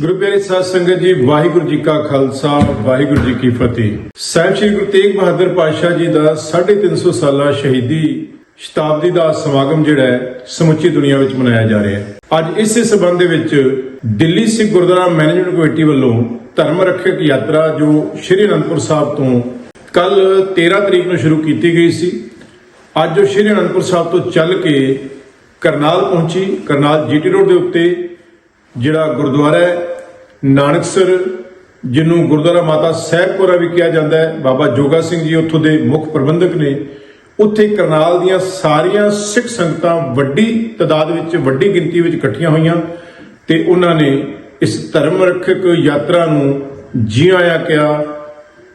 ਗੁਰੂ ਪਿਆਰੇ ਸਾਧ ਸੰਗਤ ਜੀ, ਵਾਹਿਗੁਰੂ ਜੀ ਕਾ ਖਾਲਸਾ, ਵਾਹਿਗੁਰੂ ਜੀ ਕੀ ਫਤਿਹ। ਸਾਹਿਬ ਸ੍ਰੀ ਗੁਰੂ ਤੇਗ ਬਹਾਦਰ ਪਾਤਸ਼ਾਹ ਜੀ ਦਾ 350 ਸਾਲਾ ਸ਼ਹੀਦੀ ਸ਼ਤਾਬਦੀ ਦਾ ਸਮਾਗਮ ਜਿਹੜਾ ਹੈ, ਸਮੁੱਚੀ ਦੁਨੀਆ ਵਿੱਚ ਮਨਾਇਆ ਜਾ ਰਿਹਾ ਹੈ। ਅੱਜ ਇਸੇ ਸਬੰਧ ਦੇ ਵਿੱਚ ਦਿੱਲੀ ਸਿੱਖ ਗੁਰਦੁਆਰਾ ਮੈਨੇਜਮੈਂਟ ਕਮੇਟੀ ਵੱਲੋਂ ਧਰਮ ਰੱਖਿਅਕ ਯਾਤਰਾ ਜੋ ਸ਼੍ਰੀ ਅਨੰਦਪੁਰ ਸਾਹਿਬ ਤੋਂ ਕੱਲ 13 ਤਰੀਕ ਨੂੰ ਸ਼ੁਰੂ ਕੀਤੀ ਗਈ ਸੀ, ਅੱਜ ਉਹ ਸ਼੍ਰੀ ਅਨੰਦਪੁਰ ਸਾਹਿਬ ਤੋਂ ਚੱਲ ਕੇ ਕਰਨਾਲ ਪਹੁੰਚੀ, ਕਰਨਾਲ ਜੀਟੀ ਰੋਡ ਦੇ ਉੱਤੇ ਜਿਹੜਾ ਗੁਰਦੁਆਰਾ ਹੈ ਨਾਨਕਸਰ ਜਿਹਨੂੰ ਗੁਰਦੁਆਰਾ ਮਾਤਾ ਸਾਹਿਬਪੁਰਾ ਵੀ ਕਿਹਾ ਜਾਂਦਾ ਹੈ, ਬਾਬਾ ਜੋਗਾ ਸਿੰਘ ਜੀ ਉੱਥੋਂ ਦੇ ਮੁੱਖ ਪ੍ਰਬੰਧਕ ਨੇ, ਉੱਥੇ ਕਰਨਾਲ ਦੀਆਂ ਸਾਰੀਆਂ ਸਿੱਖ ਸੰਗਤਾਂ ਵੱਡੀ ਤਾਦਾਦ ਵਿੱਚ, ਵੱਡੀ ਗਿਣਤੀ ਵਿੱਚ ਇਕੱਠੀਆਂ ਹੋਈਆਂ ਤੇ ਉਹਨਾਂ ਨੇ ਇਸ ਧਰਮ ਰੱਖਕ ਯਾਤਰਾ ਨੂੰ ਜੀ ਆਇਆ ਕਿਹਾ।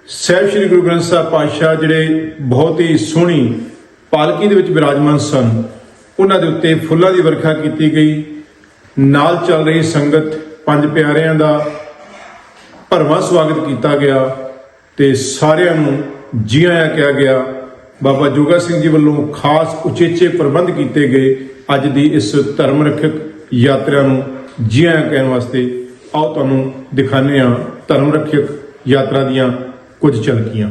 ਸਾਹਿਬ ਸ੍ਰੀ ਗੁਰੂ ਗ੍ਰੰਥ ਸਾਹਿਬ ਪਾਤਸ਼ਾਹ ਜਿਹੜੇ ਬਹੁਤ ਹੀ ਸੋਹਣੀ ਪਾਲਕੀ ਦੇ ਵਿੱਚ ਬਿਰਾਜਮਾਨ ਸਨ, ਉਹਨਾਂ ਦੇ ਉੱਤੇ ਫੁੱਲਾਂ ਦੀ ਵਰਖਾ ਕੀਤੀ ਗਈ। ਨਾਲ ਚੱਲ ਰਹੀ ਸੰਗਤ ਪੰਜ ਪਿਆਰਿਆਂ ਦਾ ਭਰਵਾਂ ਸਵਾਗਤ ਕੀਤਾ ਗਿਆ ਤੇ ਸਾਰਿਆਂ ਨੂੰ ਜੀ ਆਇਆਂ ਕਿਹਾ ਗਿਆ। ਬਾਬਾ ਜੋਗਾ ਸਿੰਘ ਜੀ ਵੱਲੋਂ ਖਾਸ ਉਚੇਚੇ ਪ੍ਰਬੰਧ ਕੀਤੇ ਗਏ। ਅੱਜ ਦੀ ਇਸ ਧਰਮ ਰੱਖਿਅਕ ਯਾਤਰਾ ਨੂੰ ਜੀ ਆਇਆਂ ਕਹਿਣ ਵਾਸਤੇ ਆਓ ਤੁਹਾਨੂੰ ਦਿਖਾਉਂਦੇ ਹਾਂ ਧਰਮ ਰੱਖਿਅਕ ਯਾਤਰਾ ਦੀਆਂ ਕੁਝ ਝਲਕੀਆਂ।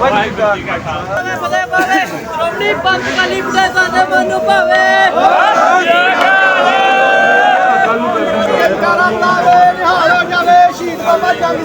ਪਵੇ ਪਵੇ ਪਵੇ ਸ਼੍ਰੋਮਣੀ ਪੰਥ ਕਾਲੀ ਬੁਢਾ ਸਾਡੇ ਮਨ ਭਾਵੇ ਜੈਕਾਰਾ ਲਾਵੇ ਨਿਹਾਲਿਓ ਜਾਵੇ ਸ਼ਹੀਦ ਬਾਬਾ ਜੰਗ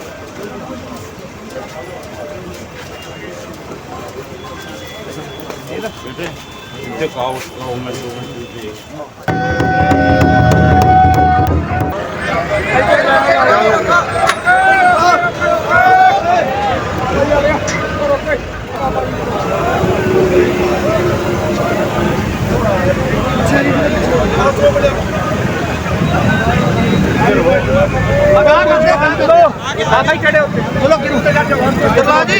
Bitte? Bitte raus, warum man so आगे आगे चढ़े बोलो जी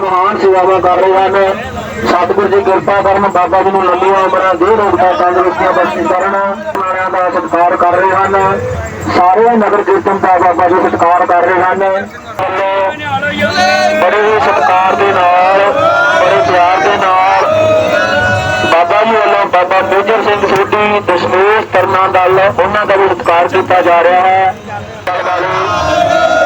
ਮਹਾਨ ਸੇਵਾਵਾਂ ਕਰ ਰਹੇ ਹਨ ਸਤਿਗੁਰੂ ਜੀ ਕਿਰਪਾ ਕਰਨ ਬਾਬਾ ਜੀ ਨੂੰ ਲੰਬੀਆਂ ਉਮਰਾਂ ਦੇ ਰੋਗਤਾ ਤੰਦਰੁਸਤੀਆਂ ਬਖਸ਼ੀ ਕਰਨ ਸਤਿਕਾਰਾਂ ਦਾ ਸਤਿਕਾਰ ਕਰ ਰਹੇ ਹਨ। ਸਾਰੇ ਨਗਰ ਕੀਰਤਨ ਦਾ ਬਾਬਾ ਜੀ ਸਤਿਕਾਰ ਕਰ ਰਹੇ ਹਨ। ਬੜੇ ਸਤਿਕਾਰ ਦੇ ਨਾਲ, ਬੜੇ ਪਿਆਰ ਦੇ ਨਾਲ ਬਾਬਾ ਮੇਜਰ ਸਿੰਘ ਸੋਢੀ, ਦਸ਼ਮੇਸ਼ ਤਰਨਾ ਦਲ, ਉਹਨਾਂ ਦਾ ਵੀ ਸਤਿਕਾਰ ਕੀਤਾ ਜਾ ਰਿਹਾ ਹੈ।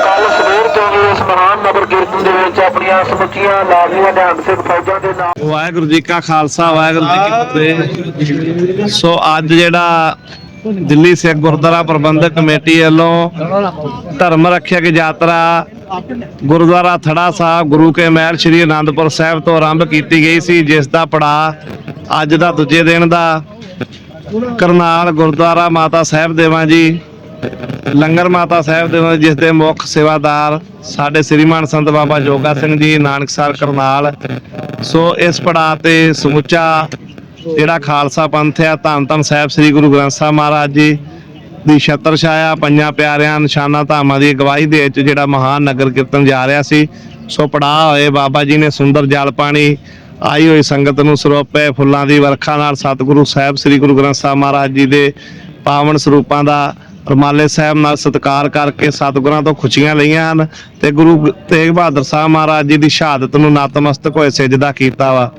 ਕੱਲ ਸਵੇਰ ਤੋਂ ਵੀ ਇਸ ਮਹਾਨ ਨਗਰ ਕੀਰਤਨ ਦੇ ਵਿੱਚ ਆਪਣੀਆਂ ਸਮੁੱਚੀਆਂ ਲਾਜ਼ਮੀਆਂ ਨਿਹੰਗ ਸਿੰਘ ਫੌਜਾਂ ਦੇ ਨਾਲ ਵਾਹਿਗੁਰੂ ਜੀ ਕਾ ਖਾਲਸਾ, ਵਾਹਿਗੁਰੂ ਜੀ ਕੀ ਫਤਿਹ। ਸੋ ਅੱਜ ਜਿਹੜਾ ਦਿੱਲੀ ਸਿੱਖ ਗੁਰਦੁਆਰਾ ਪ੍ਰਬੰਧਕ ਕਮੇਟੀ ਵੱਲੋਂ ਧਰਮ ਰੱਖਿਅਕ ਯਾਤਰਾ ਗੁਰਦੁਆਰਾ ਥੜਾ ਸਾਹਿਬ, ਗੁਰੂ ਕੇ ਮਹਿਲ ਸ੍ਰੀ ਅਨੰਦਪੁਰ ਸਾਹਿਬ ਤੋਂ ਆਰੰਭ ਕੀਤੀ ਗਈ ਸੀ, ਜਿਸ ਦਾ ਪੜਾ ਅੱਜ ਦਾ ਦੂਜੇ ਦਿਨ ਦਾ। ਕਰਨਾਲ ਗੁਰਦੁਆਰਾ ਮਾਤਾ ਸਾਹਿਬ ਦੇਵਾਂ ਜੀ, ਲੰਗਰ ਮਾਤਾ ਸਾਹਿਬ ਦੇ ਜਿਸ ਦੇ ਮੁੱਖ ਸੇਵਾਦਾਰ ਸਾਡੇ ਸ੍ਰੀਮਾਨ ਸੰਤ ਬਾਬਾ ਜੋਗਾ ਸਿੰਘ ਜੀ, ਨਾਨਕਸਰ ਕਰਨਾਲ। ਸੋ ਇਸ ਪੜਾਅ ਤੇ ਸਮੁੱਚਾ ਜਿਹੜਾ ਖਾਲਸਾ ਪੰਥ ਆ ਧੰਨ ਧੰਨ ਸਾਹਿਬ ਸ੍ਰੀ ਗੁਰੂ ਗ੍ਰੰਥ ਸਾਹਿਬ ਮਹਾਰਾਜ ਜੀ ਦੀ ਛਤਰ ਛਾਇਆ, ਪੰਜਾਂ ਪਿਆਰਿਆਂ ਨਿਸ਼ਾਨਾ ਧਾਮਾਂ ਦੀ ਅਗਵਾਈ ਦੇ ਵਿੱਚ ਜਿਹੜਾ ਮਹਾਨ ਨਗਰ ਕੀਰਤਨ ਜਾ ਰਿਹਾ ਸੀ, ਸੋ ਪੜਾਅ ਹੋਏ ਬਾਬਾ ਜੀ ਨੇ ਸੁੰਦਰ ਜਲ ਪਾਣੀ, ਆਈ ਹੋਈ ਸੰਗਤ ਨੂੰ ਸਰੋਪੇ ਫੁੱਲਾਂ ਦੀ ਵਰਖਾ ਨਾਲ ਸਤਿਗੁਰੂ ਸਾਹਿਬ ਸ੍ਰੀ ਗੁਰੂ ਗ੍ਰੰਥ ਸਾਹਿਬ ਮਹਾਰਾਜ ਜੀ ਦੇ ਪਾਵਨ ਸਰੂਪਾਂ ਦਾ ਰਮਾਲੇ ਸਾਹਿਬ ਨਾਲ ਸਤਿਕਾਰ ਕਰਕੇ ਸਤਿਗੁਰਾਂ ਤੋਂ ਖੁਸ਼ੀਆਂ ਲਈਆਂ ਹਨ ਤੇ ਗੁਰੂ ਤੇਗ ਬਹਾਦਰ ਸਾਹਿਬ ਮਹਾਰਾਜ ਜੀ ਦੀ ਸ਼ਹਾਦਤ ਨੂੰ ਨਤਮਸਤਕ ਹੋਏ ਸਜਦਾ ਕੀਤਾ ਵਾ।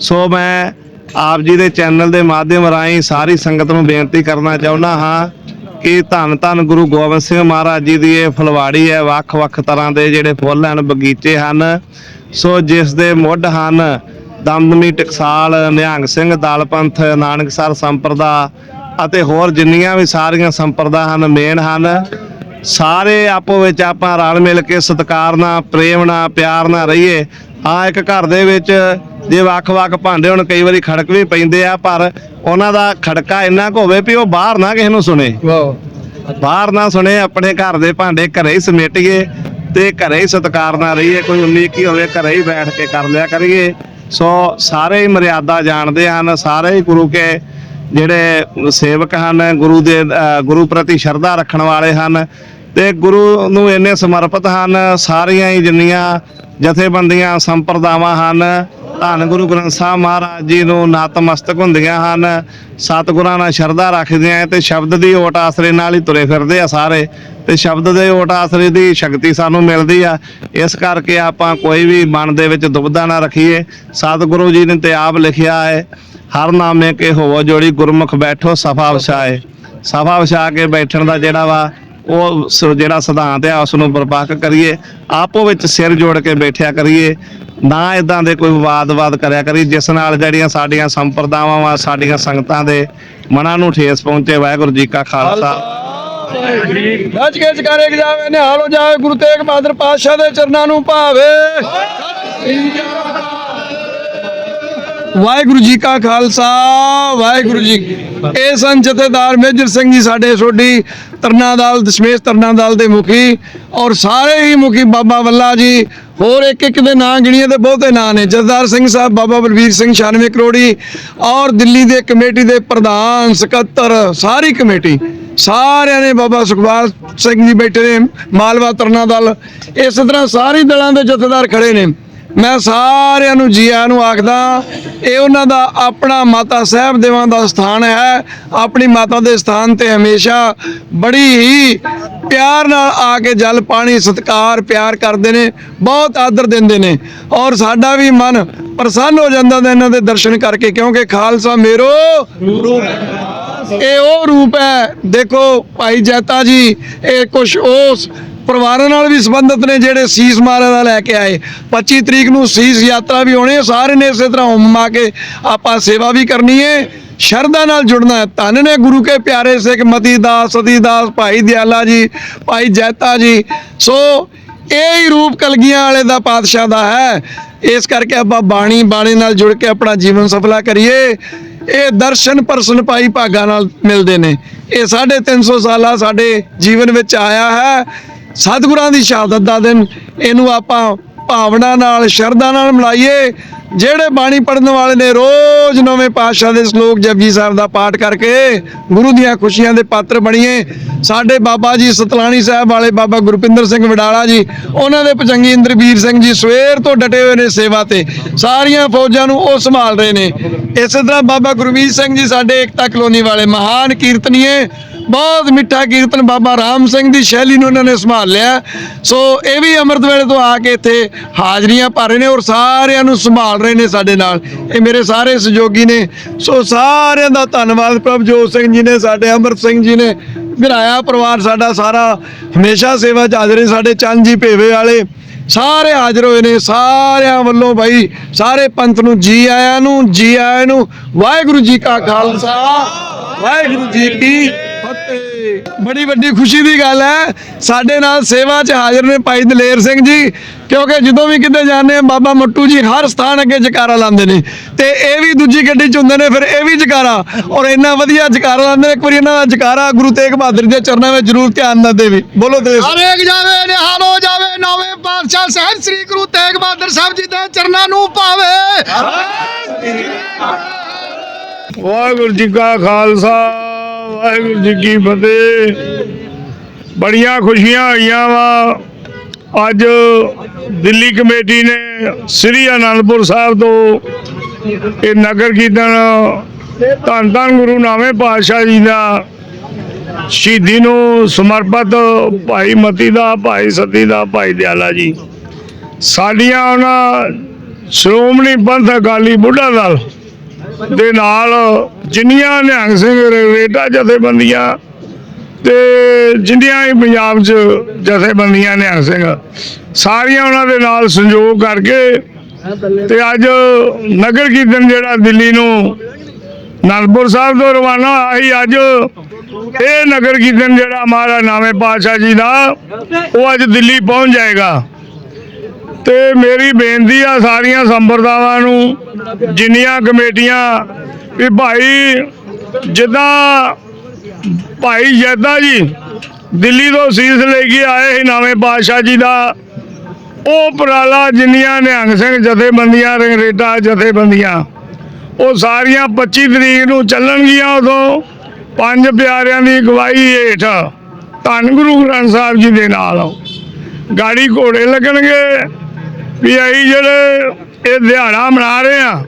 ਸੋ ਮੈਂ ਆਪ ਜੀ ਦੇ ਚੈਨਲ ਦੇ ਮਾਧਿਅਮ ਰਾਹੀਂ ਸਾਰੀ ਸੰਗਤ ਨੂੰ ਬੇਨਤੀ ਕਰਨਾ ਚਾਹੁੰਦਾ ਹਾਂ ਕਿ ਧੰਨ ਧੰਨ ਗੁਰੂ ਗੋਬਿੰਦ ਸਿੰਘ ਮਹਾਰਾਜ ਜੀ ਦੀ ਇਹ ਫੁਲਵਾੜੀ ਹੈ ਵੱਖ-ਵੱਖ ਤਰ੍ਹਾਂ ਦੇ ਜਿਹੜੇ ਫੁੱਲ ਹਨ, ਬਗੀਚੇ ਹਨ। ਸੋ ਜਿਸ ਦੇ ਮੁੱਢ ਹਨ, ਦਮਦਮੀ ਟਕਸਾਲ, ਨਿਹੰਗ ਸਿੰਘ ਦਲ ਪੰਥ, ਨਾਨਕਸਰ ਸੰਪਰਦਾ ਅਤੇ ਹੋਰ ਜਿੰਨੀਆਂ ਵੀ ਸਾਰੀਆਂ ਸੰਪਰਦਾ ਹਨ, ਮੇਨ ਹਨ। ਸਾਰੇ ਆਪੋ ਵਿੱਚ ਆਪਾਂ ਰਲ ਮਿਲ ਕੇ ਸਤਿਕਾਰ ਨਾਲ ਪ੍ਰੇਮ ਨਾਲ ਪਿਆਰ ਨਾਲ ਰਹੀਏ। ਆ ਇੱਕ ਘਰ ਦੇ ਵਿੱਚ ਜੇ ਵੱਖ-ਵੱਖ ਭਾਂਡੇ ਹੁਣ ਕਈ ਵਾਰੀ ਖੜਕ ਵੀ ਪੈਂਦੇ ਆ ਪਰ ਉਹਨਾਂ ਦਾ ਖੜਕਾ ਇੰਨਾ ਕੁ ਹੋਵੇ ਵੀ ਉਹ ਬਾਹਰ ਨਾ ਕਿਸੇ ਨੂੰ ਸੁਣੇ। ਬਾਹਰ ਨਾ ਸੁਣੇ ਆਪਣੇ ਘਰ ਦੇ ਭਾਂਡੇ ਘਰੇ ਹੀ ਸਮੇਟੀਏ ਤੇ ਘਰੇ ਹੀ ਸਤਿਕਾਰ ਨਾਲ ਰਹੀਏ। ਕੋਈ ਉਨੀਕੀ ਹੋਵੇ ਘਰੇ ਹੀ ਬੈਠ ਕੇ ਕਰ ਲਿਆ ਕਰੀਏ। ਸੋ ਸਾਰੇ ਹੀ ਮਰਿਆਦਾ ਜਾਣਦੇ ਹਨ ਸਾਰੇ ਹੀ ਗੁਰੂ ਕੇ ਜਿਹੜੇ ਸੇਵਕ ਹਨ, ਗੁਰੂ ਦੇ ਗੁਰੂ ਪ੍ਰਤੀ ਸ਼ਰਧਾ ਰੱਖਣ ਵਾਲੇ ਹਨ ਤੇ ਗੁਰੂ ਨੂੰ ਇੰਨੇ ਸਮਰਪਿਤ ਹਨ, ਸਾਰੀਆਂ ਹੀ ਜਿੰਨੀਆਂ ਜਥੇਬੰਦੀਆਂ, ਸੰਪਰਦਾਵਾਂ ਹਨ, ਧੰਨ ਗੁਰੂ ਗ੍ਰੰਥ ਸਾਹਿਬ ਮਹਾਰਾਜ ਜੀ ਨੂੰ ਨਤਮਸਤਕ ਹੁੰਦੀਆਂ ਹਨ, ਸਤਿਗੁਰਾਂ ਨਾਲ ਸ਼ਰਧਾ ਰੱਖਦੀਆਂ ਤੇ ਸ਼ਬਦ ਦੀ ਓਟ ਆਸਰੇ ਨਾਲ ਹੀ ਤੁਰੇ ਫਿਰਦੇ ਆ ਸਾਰੇ ਤੇ ਸ਼ਬਦ ਦੇ ਓਟ ਆਸਰੇ ਦੀ ਸ਼ਕਤੀ ਸਾਨੂੰ ਮਿਲਦੀ ਆ, ਇਸ ਕਰਕੇ ਆਪਾਂ ਕੋਈ ਵੀ ਮਨ ਦੇ ਵਿੱਚ ਦੁਬਿਧਾ ਨਾ ਰੱਖੀਏ, ਸਤਿਗੁਰੂ ਜੀ ਨੇ ਤੇ ਆਪ ਲਿਖਿਆ ਹੈ ਹਰ ਨਾਮੇ ਕੇ ਹੋਵੋ, ਜੋੜੀ ਗੁਰਮੁਖ ਬੈਠੋ ਸਫਾ ਵਿਛਾਏ। ਸਫਾ ਵਿਛਾ ਕੇ ਬੈਠਣ ਦਾ ਜਿਹੜਾ ਵਾ, ਉਹ ਜਿਹੜਾ ਸਿਧਾਂਤ ਆ ਉਸ ਨੂੰ ਪਰਪੱਕ ਕਰੀਏ। ਆਪੋ ਵਿੱਚ ਸਿਰ ਜੋੜ ਕੇ ਬੈਠਿਆ ਕਰੀਏ। ਨਾ ਇਦਾਂ ਦੇ ਕੋਈ ਵਿਵਾਦ-ਵਾਦ ਕਰਿਆ ਕਰੀ, ਜਿਸ ਨਾਲ ਜਿਹੜੀਆਂ ਸਾਡੀਆਂ ਸੰਪਰਦਾਵਾਂ ਵਾ, ਸਾਡੀਆਂ ਸੰਗਤਾਂ ਦੇ ਮਨਾਂ ਨੂੰ ਠੇਸ ਪਹੁੰਚੇ। ਵਾਹਿਗੁਰੂ ਜੀ ਕਾ ਖਾਲਸਾ। ਗੱਜ ਕੇ ਜਕਾਰੇ ਜਾਵੇ, ਨਿਹਾਲ ਹੋ ਜਾਵੇ, ਗੁਰੂ ਤੇਗ ਬਹਾਦਰ ਪਾਤਸ਼ਾਹ ਦੇ ਚਰਨਾਂ ਨੂੰ ਭਾਵੇ। ਵਾਹਿਗੁਰੂ ਜੀ ਕਾ ਖਾਲਸਾ, ਵਾਹਿਗੁਰੂ ਜੀ ਇਹ ਸਨ ਜਥੇਦਾਰ ਮੇਜਰ ਸਿੰਘ ਜੀ ਸਾਡੇ ਸੋਢੀ ਤਰਨਾ ਦਲ ਦਸ਼ਮੇਸ਼ ਤਰਨਾ ਦਲ ਦੇ ਮੁਖੀ ਔਰ ਸਾਰੇ ਹੀ ਮੁਖੀ ਬਾਬਾ ਵੱਲਾ ਜੀ, ਹੋਰ ਇੱਕ ਇੱਕ ਦੇ ਨਾਂ ਗਿਣੀਏ ਤੇ ਬਹੁਤੇ ਨਾਂ ਨੇ। ਜਥੇਦਾਰ ਸਿੰਘ ਸਾਹਿਬ, ਬਾਬਾ ਬਲਵੀਰ ਸਿੰਘ 96 ਕਰੋੜੀ ਔਰ ਦਿੱਲੀ ਦੇ ਕਮੇਟੀ ਦੇ ਪ੍ਰਧਾਨ, ਸਕੱਤਰ, ਸਾਰੀ ਕਮੇਟੀ। ਸਾਰਿਆਂ ਨੇ ਬਾਬਾ ਸੁਖਵਾਲ ਸਿੰਘ ਜੀ ਬੈਠੇ ਨੇ, ਮਾਲਵਾ ਤਰਨਾ ਦਲ ਇਸੇ ਤਰ੍ਹਾਂ ਸਾਰੇ ਦਲਾਂ ਦੇ ਜਥੇਦਾਰ ਖੜੇ ਨੇ। ਮੈਂ ਸਾਰਿਆਂ ਨੂੰ ਜੀ ਆਇਆਂ ਨੂੰ ਆਖਦਾ, ਇਹ ਉਹਨਾਂ ਦਾ ਆਪਣਾ ਮਾਤਾ ਸਾਹਿਬ ਦੇਵਾਂ ਦਾ ਸਥਾਨ ਹੈ। ਆਪਣੀ ਮਾਤਾ ਦੇ ਸਥਾਨ ਤੇ ਹਮੇਸ਼ਾ ਬੜੀ ਹੀ ਪਿਆਰ ਨਾਲ ਆ ਕੇ ਜਲ, ਪਾਣੀ, ਸਤਿਕਾਰ, ਪਿਆਰ ਕਰਦੇ ਨੇ, ਬਹੁਤ ਆਦਰ ਦਿੰਦੇ ਨੇ। ਔਰ ਸਾਡਾ ਵੀ ਮਨ ਪ੍ਰਸੰਨ ਹੋ ਜਾਂਦਾ ਨੇ ਇਹਨਾਂ ਦੇ ਦਰਸ਼ਨ ਕਰਕੇ, ਕਿਉਂਕਿ ਖਾਲਸਾ ਮੇਰੋ ਇਹ ਉਹ ਰੂਪ ਹੈ, ਦੇਖੋ ਭਾਈ ਜੈਤਾ ਜੀ, ਇਹ ਕੁਛ ਉਸ ਪਰਿਵਾਰਾਂ ਨਾਲ ਵੀ ਸੰਬੰਧਿਤ ਨੇ ਜਿਹੜੇ ਸੀਸ ਮਾਰੇ ਦਾ ਲੈ ਕੇ ਆਏ। 25 ਤਰੀਕ ਨੂੰ ਸੀਸ ਯਾਤਰਾ ਵੀ ਹੋਣੀ ਹੈ। ਸਾਰੇ ਨੇ ਇਸੇ ਤਰ੍ਹਾਂ ਹੁਮ ਕੇ ਆਪਾਂ ਸੇਵਾ ਵੀ ਕਰਨੀ ਹੈ। ਸ਼ਰਧਾ ਨਾਲ ਜੁੜਨਾ ਹੈ। ਧੰਨ ਨੇ ਗੁਰੂ ਕੇ ਪਿਆਰੇ ਸਿੱਖ ਮਤੀ ਦਾਸ, ਸਤੀ ਦਾਸ, ਭਾਈ ਦਿਆਲਾ ਜੀ, ਭਾਈ ਜੈਤਾ ਜੀ। ਸੋ ਇਹ ਹੀ ਰੂਪ ਕਲਗੀਆਂ ਵਾਲੇ ਦਾ ਪਾਤਸ਼ਾਹ ਦਾ ਹੈ। ਇਸ ਕਰਕੇ ਆਪਾਂ ਬਾਣੀ ਬਾਣੀ ਨਾਲ ਜੁੜ ਕੇ ਆਪਣਾ ਜੀਵਨ ਸਫਲਾ ਕਰੀਏ। ਇਹ ਦਰਸ਼ਨ ਪਰਸਨ ਪਾਈ ਭਾਗਾ ਨਾਲ ਮਿਲਦੇ ਨੇ। ਇਹ 350 ਸਾਲਾ ਸਾਡੇ ਜੀਵਨ ਵਿੱਚ ਆਇਆ ਹੈ। ਸਤਿਗੁਰਾਂ ਦੀ ਸ਼ਹਾਦਤ ਦਾ ਦਿਨ। ਇਹਨੂੰ ਆਪਾਂ ਭਾਵਨਾ ਨਾਲ, ਸ਼ਰਧਾ ਨਾਲ ਮਨਾਈਏ। ਜਿਹੜੇ ਬਾਣੀ ਪੜਨ ਵਾਲੇ ਨੇ ਰੋਜ਼ ਨਵੇਂ ਪਾਤਸ਼ਾਹ ਦੇ ਸ਼ਲੋਕ ਜਪਜੀ ਸਾਹਿਬ ਦਾ ਪਾਠ ਕਰਕੇ ਗੁਰੂ ਦੀਆਂ ਖੁਸ਼ੀਆਂ ਦੇ ਪਾਤਰ ਬਣੀਏ। ਸਾਡੇ ਬਾਬਾ ਜੀ ਸਤਲਾਣੀ ਸਾਹਿਬ ਵਾਲੇ ਬਾਬਾ ਗੁਰਪਿੰਦਰ ਸਿੰਘ ਵਡਾਲਾ ਜੀ, ਉਹਨਾਂ ਦੇ ਪਚੰਗੀ ਇੰਦਰਵੀਰ ਸਿੰਘ ਜੀ ਸਵੇਰ ਤੋਂ ਡਟੇ ਹੋਏ ਨੇ ਸੇਵਾ ਤੇ। ਸਾਰੀਆਂ ਫੌਜਾਂ ਨੂੰ ਉਹ ਸੰਭਾਲ ਰਹੇ ਨੇ। ਇਸੇ ਤਰ੍ਹਾਂ ਬਾਬਾ ਗੁਰਮੀਤ ਸਿੰਘ ਜੀ ਸਾਡੇ ਏਕਤਾ ਕਲੋਨੀ ਵਾਲੇ ਮਹਾਨ ਕੀਰਤਨੀਏ ਬਹੁਤ ਮਿੱਠਾ ਕੀਰਤਨ ਬਾਬਾ ਰਾਮ ਸਿੰਘ ਦੀ ਸ਼ੈਲੀ ਨੂੰ ਇਹਨਾਂ ਨੇ ਸੰਭਾਲ ਲਿਆ। ਸੋ ਇਹ ਵੀ ਅੰਮ੍ਰਿਤ ਵੇਲੇ ਤੋਂ ਆ ਕੇ ਇੱਥੇ ਹਾਜ਼ਰੀਆਂ ਭਰ ਰਹੇ ਨੇ ਔਰ ਸਾਰਿਆਂ ਨੂੰ ਸੰਭਾਲ ਰਹੇ ਨੇ ਸਾਡੇ ਨਾਲ। ਇਹ ਮੇਰੇ ਸਾਰੇ ਸਹਿਯੋਗੀ ਨੇ। ਸੋ ਸਾਰਿਆਂ ਦਾ ਧੰਨਵਾਦ ਪ੍ਰਭਜੋਤ ਸਿੰਘ ਜੀ ਨੇ, ਸਾਡੇ ਅੰਮ੍ਰਿਤ ਸਿੰਘ ਜੀ ਨੇ। ਵਿਰਾਇਆ ਪਰਿਵਾਰ ਸਾਡਾ ਸਾਰਾ ਹਮੇਸ਼ਾ ਸੇਵਾ ਚ ਹਾਜ਼ਰ ਨੇ, ਸਾਡੇ ਚੰਦ ਜੀ ਭੇਵੇ ਵਾਲੇ। ਸਾਰੇ ਹਾਜ਼ਰ ਹੋਏ ਨੇ, ਸਾਰਿਆਂ ਵੱਲੋਂ ਭਾਈ ਸਾਰੇ ਪੰਥ ਨੂੰ ਜੀ ਆਇਆਂ ਨੂੰ, ਜੀ ਆਇਆਂ ਨੂੰ। ਵਾਹਿਗੁਰੂ ਜੀ ਕਾ ਖਾਲਸਾ, ਵਾਹਿਗੁਰੂ ਜੀ ਕੀ ਬੜੀ ਵੱਡੀ ਖੁਸ਼ੀ ਦੀ ਗੱਲ ਹੈ। ਸਾਡੇ ਨਾਲ ਸੇਵਾ 'ਚ ਹਾਜ਼ਰ ਨੇ ਭਾਈ ਦਲੇਰ ਸਿੰਘ ਜੀ। ਕਿਉਂਕਿ ਜਦੋਂ ਵੀ ਕਿਤੇ ਜਾਂਦੇ ਆ ਬਾਬਾ ਮੱਟੂ ਜੀ ਹਰ ਸਥਾਨ ਅੱਗੇ ਜਕਾਰਾ ਲਾਉਂਦੇ ਨੇ। ਤੇ ਇਹ ਵੀ ਦੂਜੀ ਗੱਡੀ 'ਚ ਹੁੰਦੇ ਨੇ ਫਿਰ ਇਹ ਵੀ ਜਕਾਰਾ। ਔਰ ਇੰਨਾ ਵਧੀਆ ਜਕਾਰਾ ਲਾਉਂਦੇ ਨੇ ਇੱਕ ਵਾਰੀ ਇਹਨਾਂ ਦਾ ਜਕਾਰਾ ਗੁਰੂ ਤੇਗ ਬਹਾਦਰ ਜੀ ਦੇ ਚਰਨਾਂ ਵਿੱਚ ਜ਼ਰੂਰ ਧਿਆਨ ਨਾ ਦੇਵੇ। ਬੋਲੋ ਸਿੰਘ। ਹਰੇਕ ਜਾਵੇ ਨਿਹਾਲ ਹੋ ਜਾਵੇ ਨਵੇਂ ਪਾਤਸ਼ਾਹ ਸਾਹਿਬ ਸ੍ਰੀ ਗੁਰੂ ਤੇਗ ਬਹਾਦਰ ਸਾਹਿਬ ਜੀ ਦੇ ਚਰਨਾਂ ਨੂੰ ਪਾਵੇ। ਵਾਹਿਗੁਰੂ ਜੀ ਕਾ ਖਾਲਸਾ। ਵਾਹਿਗੁਰੂ ਜੀ ਕੀ ਫਤਿਹ। ਬੜੀਆਂ ਖੁਸ਼ੀਆਂ ਹੋਈਆਂ ਵਾ। ਅੱਜ ਦਿੱਲੀ ਕਮੇਟੀ ਨੇ ਸ੍ਰੀ ਅਨੰਦਪੁਰ ਸਾਹਿਬ ਤੋਂ ਇਹ ਨਗਰ ਕੀਰਤਨ, ਧੰਨ ਧੰਨ ਗੁਰੂ ਨਾਵੇਂ ਪਾਤਸ਼ਾਹ ਜੀ ਦਾ ਸ਼ਹੀਦੀ ਨੂੰ ਸਮਰਪਿਤ ਭਾਈ ਮਤੀ ਦਾ, ਭਾਈ ਸਤੀ ਦਾ, ਭਾਈ ਦਿਆਲਾ ਜੀ। ਸਾਡੀਆਂ ਉਹਨਾਂ ਸ਼੍ਰੋਮਣੀ ਪੰਥ ਅਕਾਲੀ ਬੁੱਢਾ ਦਲ ਦੇ ਨਾਲ ਜਿੰਨੀਆਂ ਨਿਹੰਗ ਸਿੰਘ ਰੇਟਾ ਜਥੇਬੰਦੀਆਂ ਤੇ ਜਿੰਨੀਆਂ ਹੀ ਪੰਜਾਬ 'ਚ ਜਥੇਬੰਦੀਆਂ ਨਿਹੰਗ ਸਿੰਘ, ਸਾਰੀਆਂ ਉਹਨਾਂ ਦੇ ਨਾਲ ਸੰਯੋਗ ਕਰਕੇ ਤੇ ਅੱਜ ਨਗਰ ਕੀਰਤਨ ਜਿਹੜਾ ਦਿੱਲੀ ਨੂੰ ਅਨੰਦਪੁਰ ਸਾਹਿਬ ਤੋਂ ਰਵਾਨਾ ਆਈ ਅੱਜ, ਇਹ ਨਗਰ ਕੀਰਤਨ ਜਿਹੜਾ ਮਹਾਰਾਜ ਨਾਮੇ ਪਾਤਸ਼ਾਹ ਜੀ ਦਾ, ਉਹ ਅੱਜ ਦਿੱਲੀ ਪਹੁੰਚ ਜਾਏਗਾ। ਤੇ ਮੇਰੀ ਬੇਨਤੀ ਆ ਸਾਰੀਆਂ ਸੰਪਰਦਾਵਾਂ ਨੂੰ, ਜਿੰਨੀਆਂ ਕਮੇਟੀਆਂ, ਵੀ ਭਾਈ ਜਿੱਦਾਂ ਭਾਈ ਜੈਦਾ ਜੀ ਦਿੱਲੀ ਤੋਂ ਸੀਸ ਲੈ ਕੇ ਆਏ ਸੀ ਨਵੇਂ ਪਾਤਸ਼ਾਹ ਜੀ ਦਾ, ਉਹ ਉਪਰਾਲਾ ਜਿੰਨੀਆਂ ਨਿਹੰਗ ਸਿੰਘ ਜਥੇਬੰਦੀਆਂ, ਰੰਗਰੇਟਾ ਜਥੇਬੰਦੀਆਂ, ਉਹ ਸਾਰੀਆਂ 25 ਤਰੀਕ ਨੂੰ ਚੱਲਣਗੀਆਂ ਉਦੋਂ, ਪੰਜ ਪਿਆਰਿਆਂ ਦੀ ਅਗਵਾਈ ਹੇਠ, ਧੰਨ ਗੁਰੂ ਗ੍ਰੰਥ ਸਾਹਿਬ ਜੀ ਦੇ ਨਾਲ। ਗਾੜੀ ਘੋੜੇ ਲੱਗਣਗੇ ਵੀ ਅਸੀਂ ਜਿਹੜੇ ਇਹ ਦਿਹਾੜਾ ਮਨਾ ਰਹੇ ਆ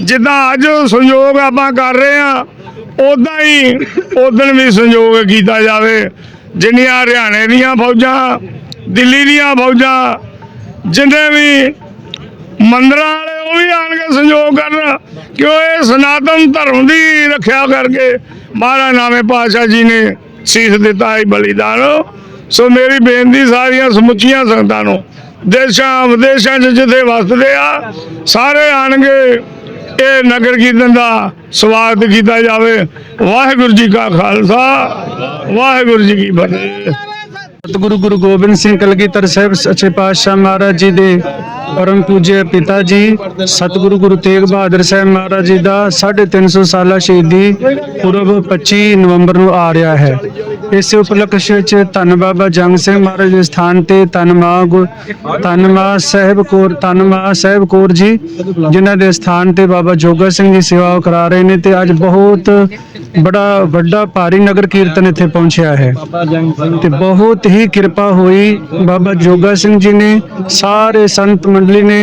ਜਿੱਦਾਂ ਅੱਜ ਸੰਯੋਗ ਆਪਾਂ ਕਰ ਰਹੇ ਆ ਉਦਾਂ ਹੀ ਉਦੋਂ ਵੀ ਸੰਯੋਗ ਕੀਤਾ ਜਾਵੇ। ਜਿੰਨੀਆਂ ਹਰਿਆਣੇ ਦੀਆਂ ਫੌਜਾਂ, ਦਿੱਲੀ ਦੀਆਂ ਫੌਜਾਂ, ਜਿੰਨੇ ਵੀ ਮੰਦਰਾਂ ਵਾਲੇ ਉਹ ਵੀ ਆਣ ਕੇ ਸੰਯੋਗ ਕਰਨ, ਕਿ ਉਹ ਇਹ ਸਨਾਤਨ ਧਰਮ ਦੀ ਰੱਖਿਆ ਕਰਕੇ ਮਹਾਰਾਜ ਨਾਵੇਂ ਪਾਤਸ਼ਾਹ ਜੀ ਨੇ ਸੀਸ ਦਿੱਤਾ ਹੈ ਬਲੀਦਾਨ। ਸੋ ਮੇਰੀ ਬੇਨਤੀ ਸਾਰੀਆਂ ਸਮੁੱਚੀਆਂ ਸੰਗਤਾਂ ਨੂੰ ਦੇਸ਼ਾਂ, ਵਿਦੇਸ਼ਾਂ 'ਚ ਜਿੱਥੇ ਵਸਦੇ ਆ, ਸਾਰੇ ਆਣਗੇ। ਇਹ ਨਗਰ ਕੀਰਤਨ ਦਾ ਸਵਾਗਤ ਕੀਤਾ ਜਾਵੇ। ਵਾਹਿਗੁਰੂ ਜੀ ਕਾ ਖਾਲਸਾ, ਵਾਹਿਗੁਰੂ ਜੀ ਕੀ ਫਤਿਹ। ਸਤਿਗੁਰੂ ਗੁਰੂ ਗੋਬਿੰਦ ਸਿੰਘ ਕਲਗੀਧਰ ਸਾਹਿਬ, ਸੱਚੇ ਪਾਤਸ਼ਾਹ ਮਹਾਰਾਜ ਜੀ ਦੇ ਪਰਮ ਪੂਜਯ ਪਿਤਾ ਜੀ, ਸਤਿਗੁਰੂ ਗੁਰੂ ਤੇਗ ਬਹਾਦਰ ਸਾਹਿਬ ਮਹਾਰਾਜ ਜੀ ਦਾ 350 ਸਾਲਾ ਸ਼ਹੀਦੀ ਪੁਰਬ 25 ਨਵੰਬਰ ਨੂੰ ਆ ਰਿਹਾ ਹੈ। ਇਸ ਉਪਲਕਸ਼ ਵਿੱਚ ਧੰਨ ਬਾਬਾ ਜੰਗ ਸਿੰਘ ਮਹਾਰਾਜ ਦੇ ਸਥਾਨ ਤੇ ਧੰਨ ਮਾਂ ਗੁਰ ਧੰਨ ਮਾਂ ਸਾਹਿਬ ਕੌਰ, ਧੰਨ ਮਾਂ ਸਾਹਿਬ ਕੌਰ ਜੀ, ਜਿਨ੍ਹਾਂ ਦੇ ਸਥਾਨ ਤੇ ਬਾਬਾ ਜੋਗਾ ਸਿੰਘ ਜੀ ਸੇਵਾ ਕਰਾ ਰਹੇ ਨੇ ਤੇ ਅੱਜ ਬਹੁਤ ਬੜਾ ਵੱਡਾ ਭਾਰੀ ਨਗਰ ਕੀਰਤਨ ਇੱਥੇ ਪਹੁੰਚਿਆ ਹੈ। ਤੇ ਬਹੁਤ ਹੀ ਕਿਰਪਾ ਹੋਈ ਬਾਬਾ ਜੋਗਾ ਸਿੰਘ ਜੀ ਨੇ, ਸਾਰੇ ਸੰਤ ਮੰਡਲੀ ਨੇ,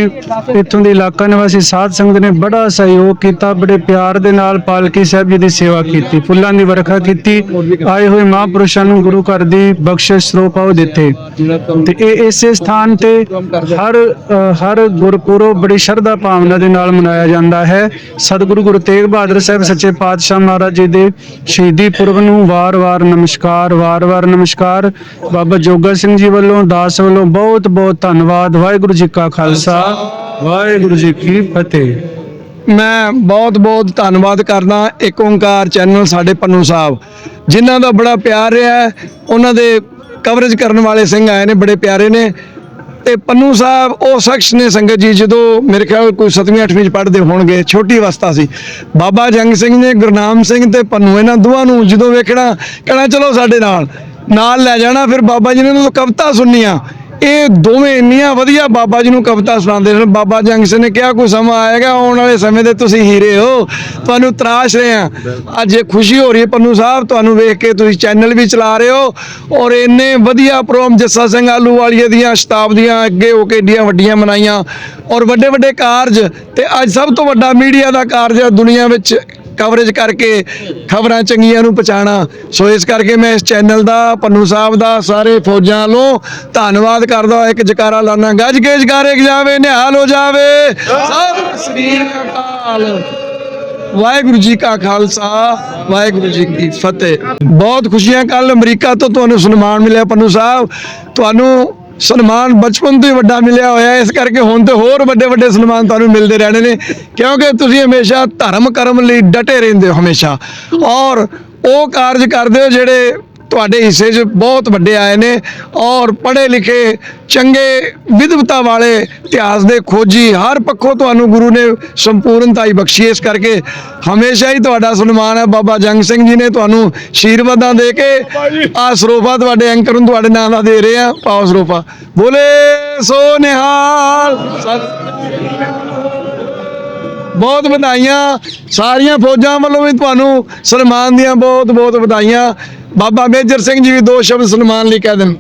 ਇੱਥੋਂ ਦੇ ਇਲਾਕਾ ਨਿਵਾਸੀ ਸਾਧ ਸੰਗਤ ਨੇ ਬੜਾ ਸਹਿਯੋਗ ਕੀਤਾ, ਬੜੇ ਪਿਆਰ ਦੇ ਨਾਲ ਪਾਲਕੀ ਸਾਹਿਬ ਜੀ ਦੀ ਸੇਵਾ ਕੀਤੀ, ਫੁੱਲਾਂ ਦੀ ਵਰਖਾ ਕੀਤੀ, ਆਏ ਹੋਏ ਮਹਾਂਪੁਰਸ਼ਾਂ ਨੂੰ ਗੁਰੂ ਘਰ ਦੀ ਬਖਸ਼ਿਸ਼ ਸਰੋਪਾਉ ਦਿੱਤੇ। ਤੇ ਇਹ ਇਸੇ ਸਥਾਨ ਤੇ ਹਰ ਹਰ ਗੁਰਪੁਰਬ ਬੜੀ ਸ਼ਰਧਾ ਭਾਵਨਾ ਦੇ ਨਾਲ ਮਨਾਇਆ ਜਾਂਦਾ ਹੈ। ਸਤਿਗੁਰੂ ਗੁਰੂ ਤੇਗ ਬਹਾਦਰ ਸਾਹਿਬ ਸੱਚੇ ਪਾਤਸ਼ਾਹ ਮਹਾਰਾਜ ਜੀ ਦੇ ਸ਼ਹੀਦੀ ਪੁਰਬ ਨੂੰ ਵਾਰ-ਵਾਰ ਨਮਸਕਾਰ ਵਾਰ-ਵਾਰ ਨਮਸਕਾਰ। ਬਾਬਾ ਜੋਗਾ ਸਿੰਘ ਜੀ ਵੱਲੋਂ, ਦਾਸ ਵੱਲੋਂ ਬਹੁਤ ਬਹੁਤ ਧੰਨਵਾਦ। ਵਾਹਿਗੁਰੂ ਜੀ ਕਾ ਖਾਲਸਾ, ਵਾਹਿਗੁਰੂ ਜੀ ਕੀ ਫਤਿਹ। ਮੈਂ ਬਹੁਤ ਬਹੁਤ ਧੰਨਵਾਦ ਕਰਦਾ ਇੱਕ ਓੰਕਾਰ ਚੈਨਲ ਸਾਡੇ ਪੰਨੂ ਸਾਹਿਬ, ਜਿਨ੍ਹਾਂ ਦਾ ਬੜਾ ਪਿਆਰ ਰਿਹਾ ਉਹਨਾਂ ਦੇ ਕਵਰੇਜ ਕਰਨ ਵਾਲੇ ਸਿੰਘ ਆਏ ਨੇ, ਬੜੇ ਪਿਆਰੇ ਨੇ। ਤੇ ਪੰਨੂ ਸਾਹਿਬ, ਉਹ ਸ਼ਖਸ ਨੇ ਸੰਗਤ ਜੀ, ਜਦੋਂ ਮੇਰੇ ਖਿਆਲ ਕੋਈ 7ਵੀਂ 8ਵੀਂ ਚ ਪੜ੍ਹਦੇ ਹੋਣਗੇ, ਛੋਟੀ ਅਵਸਥਾ ਸੀ। ਬਾਬਾ ਜੰਗ ਸਿੰਘ ਨੇ, ਗੁਰਨਾਮ ਸਿੰਘ ਤੇ ਪੰਨੂ, ਇਹਨਾਂ ਦੋਵਾਂ ਨੂੰ ਜਦੋਂ ਵੇਖਣਾ, ਕਹਿਣਾ, ਚਲੋ ਸਾਡੇ ਨਾਲ। ਨਾਲ ਲੈ ਜਾਣਾ, ਫਿਰ ਬਾਬਾ ਜੀ ਨੇ ਉਹਨਾਂ ਤੋਂ ਕਵਿਤਾ ਸੁਣਨੀਆਂ। ਇਹ ਦੋਵੇਂ ਇੰਨੀਆਂ ਵਧੀਆ ਬਾਬਾ ਜੀ ਨੂੰ ਕਵਿਤਾ ਸੁਣਾਉਂਦੇ ਸਨ। ਬਾਬਾ ਜੰਗ ਸਿੰਘ ਨੇ ਕਿਹਾ, ਕੋਈ ਸਮਾਂ ਆਏਗਾ, ਆਉਣ ਵਾਲੇ ਸਮੇਂ ਦੇ ਤੁਸੀਂ ਹੀਰੇ ਹੋ। ਤੁਹਾਨੂੰ ਤਰਾਸ਼ ਰਹੇ ਆ ਅੱਜ ਇਹ ਖੁਸ਼ੀ ਹੋ ਰਹੀ ਹੈ ਪੰਨੂ ਸਾਹਿਬ। ਤੁਹਾਨੂੰ ਵੇਖ ਕੇ ਤੁਸੀਂ ਚੈਨਲ ਵੀ ਚਲਾ ਰਹੇ ਹੋ ਔਰ ਇੰਨੇ ਵਧੀਆ ਪ੍ਰੋਗਰਾਮ ਜੱਸਾ ਸਿੰਘ ਆਲੂ ਵਾਲੀਏ ਦੀਆਂ ਸ਼ਤਾਬਦੀਆਂ ਅੱਗੇ ਹੋ ਕੇ ਏਡੀਆਂ ਵੱਡੀਆਂ ਮਨਾਈਆਂ ਔਰ ਵੱਡੇ ਵੱਡੇ ਕਾਰਜ ਤੇ ਅੱਜ ਸਭ ਤੋਂ ਵੱਡਾ ਮੀਡੀਆ ਦਾ ਕਾਰਜ ਹੈ ਦੁਨੀਆ ਵਿੱਚ ਕਵਰੇਜ ਕਰਕੇ ਖਬਰਾਂ ਚੰਗੀਆਂ ਨੂੰ ਪਹੁੰਚਾਉਣਾ। ਸੋ ਇਸ ਕਰਕੇ ਮੈਂ ਇਸ ਚੈਨਲ ਦਾ, ਪੰਨੂ ਸਾਹਿਬ ਦਾ, ਸਾਰੇ ਫੌਜਾਂ ਵੱਲੋਂ ਧੰਨਵਾਦ ਕਰਦਾ ਇੱਕ ਜਕਾਰਾ ਲਾਣਾ ਗੱਜ ਕੇ ਜਕਾਰੇ ਜਾਵੇ, ਨਿਹਾਲ ਹੋ ਜਾਵੇ। ਸਤਿ ਸ੍ਰੀ ਅਕਾਲ। ਵਾਹਿਗੁਰੂ ਜੀ ਕਾ ਖਾਲਸਾ, ਵਾਹਿਗੁਰੂ ਜੀ ਕੀ ਫਤਿਹ। ਬਹੁਤ ਖੁਸ਼ੀਆਂ ਕੱਲ ਅਮਰੀਕਾ ਤੋਂ ਤੁਹਾਨੂੰ ਸਨਮਾਨ ਮਿਲਿਆ, ਪੰਨੂ ਸਾਹਿਬ। ਤੁਹਾਨੂੰ ਸਨਮਾਨ ਬਚਪਨ ਤੋਂ ਹੀ ਵੱਡਾ ਮਿਲਿਆ ਹੋਇਆ ਇਸ ਕਰਕੇ ਹੁਣ ਤੇ ਹੋਰ ਵੱਡੇ ਵੱਡੇ ਸਨਮਾਨ ਤੁਹਾਨੂੰ ਮਿਲਦੇ ਰਹਿਣੇ ਨੇ। ਕਿਉਂਕਿ ਤੁਸੀਂ ਹਮੇਸ਼ਾ ਧਰਮ ਕਰਮ ਲਈ ਡਟੇ ਰਹਿੰਦੇ ਹੋ ਹਮੇਸ਼ਾ। ਔਰ ਉਹ ਕਾਰਜ ਕਰਦੇ ਹੋ ਜਿਹੜੇ ਤੁਹਾਡੇ ਹਿੱਸੇ 'ਚ ਬਹੁਤ ਵੱਡੇ ਆਏ ਨੇ ਔਰ ਪੜ੍ਹੇ ਲਿਖੇ ਚੰਗੇ ਵਿਦਵਤਾ ਵਾਲੇ ਇਤਿਹਾਸ ਦੇ ਖੋਜੀ ਹਰ ਪੱਖੋਂ ਤੁਹਾਨੂੰ ਗੁਰੂ ਨੇ ਸੰਪੂਰਨਤਾ ਹੀ ਬਖਸ਼ੀ। ਇਸ ਕਰਕੇ ਹਮੇਸ਼ਾ ਹੀ ਤੁਹਾਡਾ ਸਨਮਾਨ ਹੈ। ਬਾਬਾ ਜੰਗ ਸਿੰਘ ਜੀ ਨੇ ਤੁਹਾਨੂੰ ਸ਼ੀਰਵਾਦਾਂ ਦੇ ਕੇ ਆ ਸਰੋਫਾ ਤੁਹਾਡੇ ਐਂਕਰ ਨੂੰ ਤੁਹਾਡੇ ਨਾਂ ਦਾ ਦੇ ਰਹੇ ਆ। ਪਾਓ ਸਰੋਫਾ ਬੋਲੇ, ਸੋ ਨਿਹਾਲ। ਬਹੁਤ ਵਧਾਈਆਂ। ਸਾਰੀਆਂ ਫੌਜਾਂ ਵੱਲੋਂ ਵੀ ਤੁਹਾਨੂੰ ਸਨਮਾਨ ਦੀਆਂ ਬਹੁਤ ਬਹੁਤ ਵਧਾਈਆਂ। ਬਾਬਾ ਮੇਜਰ ਸਿੰਘ ਜੀ ਵੀ ਦੋ ਸ਼ਬਦ ਸਨਮਾਨ ਲਈ ਕਹਿ ਦੇਣ।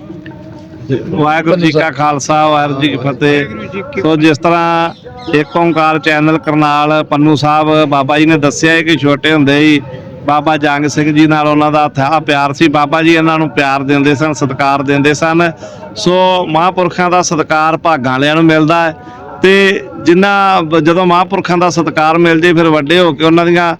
ਵਾਹਿਗੁਰੂ ਜੀ ਕਾ ਖਾਲਸਾ, ਵਾਹਿਗੁਰੂ ਜੀ ਕੀ ਫਤਿਹ। ਸੋ ਜਿਸ ਤਰ੍ਹਾਂ ਇੱਕ ਓੰਕਾਰ ਚੈਨਲ ਕਰਨਾਲ ਪੰਨੂ ਸਾਹਿਬ, ਬਾਬਾ ਜੀ ਨੇ ਦੱਸਿਆ ਹੈ ਕਿ ਛੋਟੇ ਹੁੰਦੇ ਹੀ ਬਾਬਾ ਜੰਗ ਸਿੰਘ ਜੀ ਨਾਲ ਉਹਨਾਂ ਦਾ ਥਾ, ਪਿਆਰ ਸੀ। ਬਾਬਾ ਜੀ ਇਹਨਾਂ ਨੂੰ ਪਿਆਰ ਦਿੰਦੇ ਸਨ, ਸਤਿਕਾਰ ਦਿੰਦੇ ਸਨ। ਸੋ ਮਹਾਂਪੁਰਖਾਂ ਦਾ ਸਤਿਕਾਰ ਭਾਗਾਂ ਵਾਲਿਆਂ ਨੂੰ ਮਿਲਦਾ ਹੈ ਤੇ ਜਿਨ੍ਹਾਂ ਜਦੋਂ ਮਹਾਂਪੁਰਖਾਂ ਦਾ ਸਤਿਕਾਰ ਮਿਲ ਜੇ, ਫਿਰ ਵੱਡੇ ਹੋ ਕੇ ਉਹਨਾਂ ਦੀਆਂ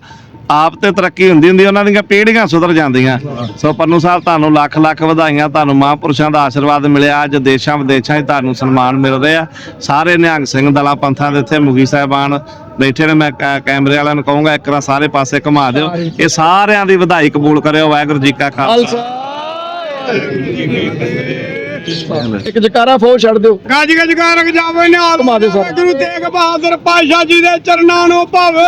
ਆਪ ਤੇ ਤਰੱਕੀ ਹੁੰਦੀ ਹੁੰਦੀ ਉਹਨਾਂ ਦੀਆਂ ਪੀੜ੍ਹੀਆਂ ਸੁਧਰ ਜਾਂਦੀਆਂ। ਸੋ ਪੰਨੂ ਸਾਹਿਬ, ਤੁਹਾਨੂੰ ਲੱਖ ਲੱਖ ਵਧਾਈਆਂ, ਤੁਹਾਨੂੰ ਮਹਾਂਪੁਰਸ਼ਾਂ ਦਾ ਆਸ਼ੀਰਵਾਦ ਮਿਲਿਆ, ਅੱਜ ਦੇਸ਼ਾਂ ਵਿਦੇਸ਼ਾਂ 'ਚ ਤੁਹਾਨੂੰ ਸਨਮਾਨ ਮਿਲ ਰਿਹਾ ਸਾਰੇ ਨਿਹੰਗ ਸਿੰਘ ਦਲਾਂ ਪੰਥਾਂ ਦੇ ਇੱਥੇ ਮੁਗੀ ਸਾਹਿਬਾਨ ਬੈਠੇ ਨੇ, ਮੈਂ ਕੈਮਰੇ ਵਾਲਿਆਂ ਨੂੰ ਕਹੂੰਗਾ, ਇੱਕ ਵਾਰ ਸਾਰੇ ਪਾਸੇ ਘੁਮਾ ਦਿਓ। ਇਹ ਸਾਰਿਆਂ ਦੀ ਵਧਾਈ ਕਬੂਲ ਕਰਿਓ, ਵਾਹਿਗੁਰੂ ਜੀ ਕਾ ਖਾਲਸਾ। ਇੱਕ ਜਕਾਰਾ ਫੋ ਛੱਡ ਦਿਓ। ਗੱਜ ਗੱਜ ਕਰ ਜਾਵੇ ਨਿਹਾਲ ਆਤਮਾ ਦੇ ਸਰ। ਗੁਰੂ ਤੇਗ ਬਹਾਦਰ ਪਾਸ਼ਾ ਜੀ ਦੇ ਚਰਨਾਂ ਨੂੰ ਭਾਵੇ।